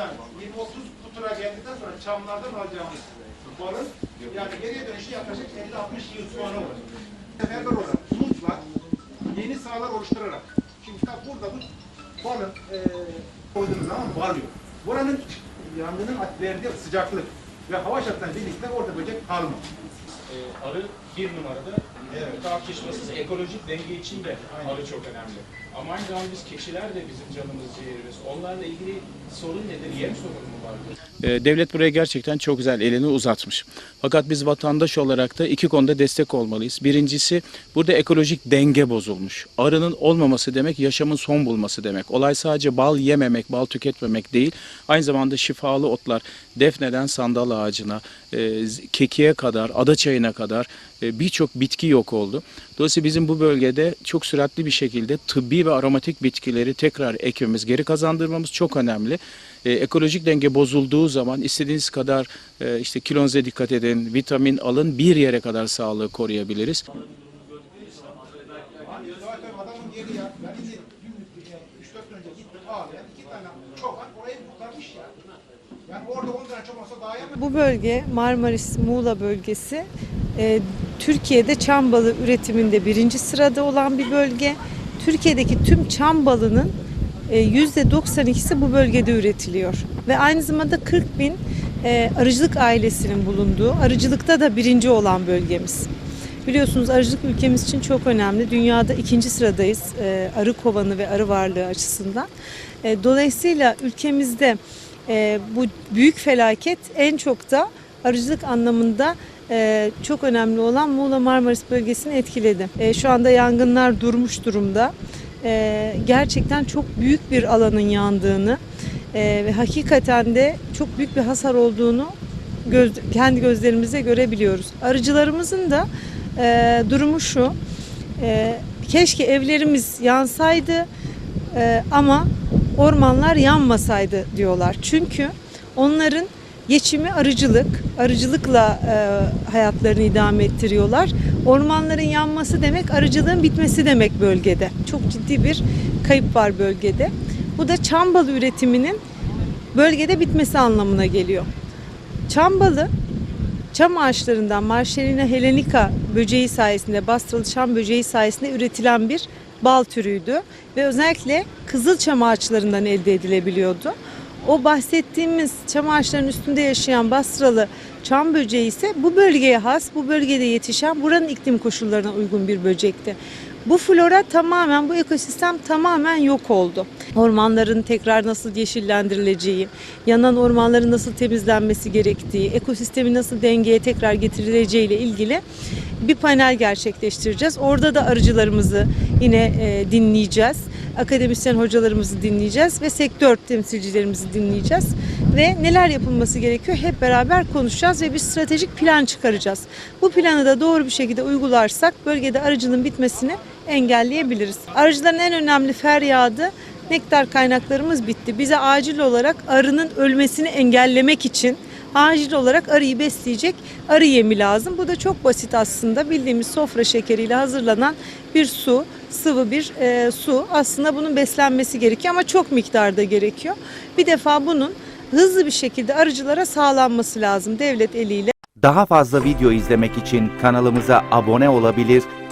Ondan 20-30 bu geldikten sonra çamlardan alacağımız balın yani geriye dönüşü yaklaşık 50-60 yıl sonra olur. Seferber olarak sunçla yeni sahalar oluşturarak. Şimdi tabi burada bu balın e, koyduğunuz zaman yok. Buranın yangının verdiği sıcaklık ve hava şartlarıyla birlikte orada böcek kalmıyor. Ee, arı bir numarada Evet. tartışmasız ekolojik denge için de arı çok önemli. Ama aynı zamanda biz keçiler de bizim canımız ciğerimiz. Onlarla ilgili sorun nedir? Yem sorunu mu vardır? Ee, Devlet buraya gerçekten çok güzel elini uzatmış. Fakat biz vatandaş olarak da iki konuda destek olmalıyız. Birincisi burada ekolojik denge bozulmuş. Arının olmaması demek yaşamın son bulması demek. Olay sadece bal yememek, bal tüketmemek değil. Aynı zamanda şifalı otlar, defneden sandal ağacına, e, kekiğe kadar, ada çayına kadar birçok bitki yok oldu. Dolayısıyla bizim bu bölgede çok süratli bir şekilde tıbbi ve aromatik bitkileri tekrar ekmemiz, geri kazandırmamız çok önemli. E, ekolojik denge bozulduğu zaman istediğiniz kadar e, işte kilonuza dikkat edin, vitamin alın bir yere kadar sağlığı koruyabiliriz. Zaten adamın yeri ya. Ben şimdi 3-4 gün önce gittim ağlayan iki tane çoban orayı kurtarmış ya. Yani orada 10 tane çoban olsa daha yemez. Bu bölge Marmaris Muğla bölgesi e, Türkiye'de çam balı üretiminde birinci sırada olan bir bölge. Türkiye'deki tüm çam balının e, %92'si bu bölgede üretiliyor. Ve aynı zamanda 40 bin e, arıcılık ailesinin bulunduğu, arıcılıkta da birinci olan bölgemiz. Biliyorsunuz arıcılık ülkemiz için çok önemli. Dünyada ikinci sıradayız e, arı kovanı ve arı varlığı açısından. E, dolayısıyla ülkemizde e, bu büyük felaket en çok da arıcılık anlamında e, çok önemli olan Muğla Marmaris bölgesini etkiledi. E, şu anda yangınlar durmuş durumda. E, gerçekten çok büyük bir alanın yandığını ve hakikaten de çok büyük bir hasar olduğunu göz, kendi gözlerimizle görebiliyoruz. Arıcılarımızın da e, durumu şu. e, keşke evlerimiz yansaydı e, ama ormanlar yanmasaydı diyorlar. Çünkü onların geçimi arıcılık, arıcılıkla e, hayatlarını idame ettiriyorlar. Ormanların yanması demek arıcılığın bitmesi demek bölgede. Çok ciddi bir kayıp var bölgede. Bu da çam balı üretiminin bölgede bitmesi anlamına geliyor. Çam balı çam ağaçlarından Marşelina helenica böceği sayesinde, bastıralı çam böceği sayesinde üretilen bir bal türüydü ve özellikle kızıl çam ağaçlarından elde edilebiliyordu. O bahsettiğimiz çam ağaçlarının üstünde yaşayan bastıralı çam böceği ise bu bölgeye has, bu bölgede yetişen buranın iklim koşullarına uygun bir böcekti. Bu flora tamamen, bu ekosistem tamamen yok oldu. Ormanların tekrar nasıl yeşillendirileceği, yanan ormanların nasıl temizlenmesi gerektiği, ekosistemi nasıl dengeye tekrar getirileceği ile ilgili bir panel gerçekleştireceğiz. Orada da arıcılarımızı yine e, dinleyeceğiz. Akademisyen hocalarımızı dinleyeceğiz ve sektör temsilcilerimizi dinleyeceğiz. Ve neler yapılması gerekiyor hep beraber konuşacağız ve bir stratejik plan çıkaracağız. Bu planı da doğru bir şekilde uygularsak bölgede arıcılığın bitmesini engelleyebiliriz. Arıcıların en önemli feryadı nektar kaynaklarımız bitti. Bize acil olarak arının ölmesini engellemek için acil olarak arıyı besleyecek arı yemi lazım. Bu da çok basit aslında. Bildiğimiz sofra şekeriyle hazırlanan bir su, sıvı bir e, su. Aslında bunun beslenmesi gerekiyor ama çok miktarda gerekiyor. Bir defa bunun hızlı bir şekilde arıcılara sağlanması lazım devlet eliyle. Daha fazla video izlemek için kanalımıza abone olabilir,